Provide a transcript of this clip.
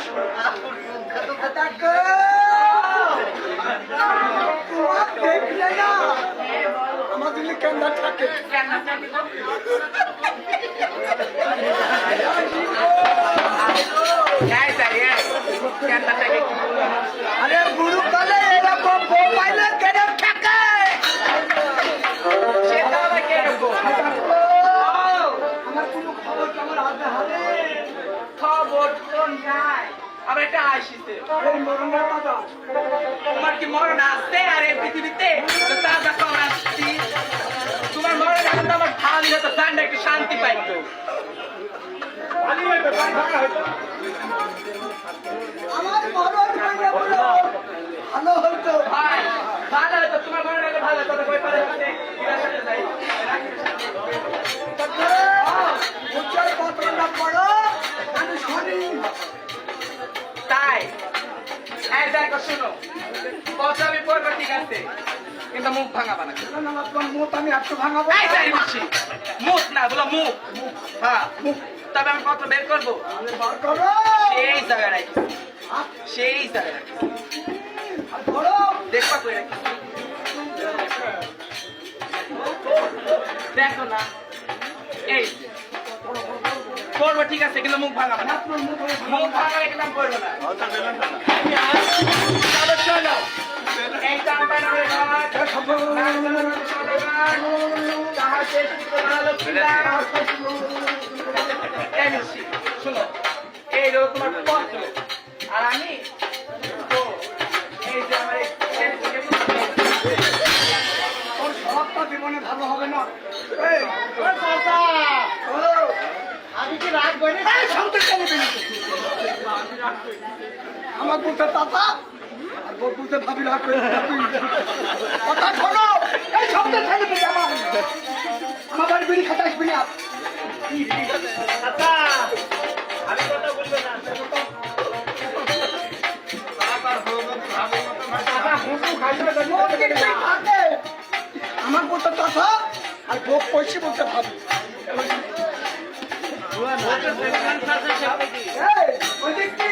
আসো দেখো তোমার দেখলে না আমার দিলে কেমন থাকে আসিছে। কথা তোমার কি মরণ আছে? আর এই পৃথিবীতে তাজা আসছি। তোমার মরণ তো আমার ভালো হতো জানটা একটু শান্তি পাইতো। আমার মরণ ভালো হইতো ভালো হতো তোমার মরণ ভালো হতো কই পারে শুনো কথা আমি পড়ব ঠিক আছে কিন্তু মুখ ভাঙাবা না। মুখ আমি একটু ভাঙাবো। মুখ না বলো মুখ। হ্যাঁ মুখ। তবে আমি পত্র বের করব? সেই জায়গায় রাখি। সেই দেখবা কই দেখো না। এই করব ঠিক আছে, কিন্তু মুখ ভাঙাবা না। মুখ ভাঙা না। চলো। এই ঘর এই হলো তোমার পত্র আর আমি এই যে জীবনে ভালো হবে না এই, ও, আমি কি রাগ করি এই, শান্ত কেন দিলি? আমার বলতে তাতা আর বলতে ভাবি রাগ কথা শোনো এই শব্দ ছেলে দিবি আমার। আমার বাড়ি বিড়ি খাতে আসবি না। আমি কথা বলব না। আমার বলতে তাতা আর বউ পয়সে বলতে ভাবি। ওই কি?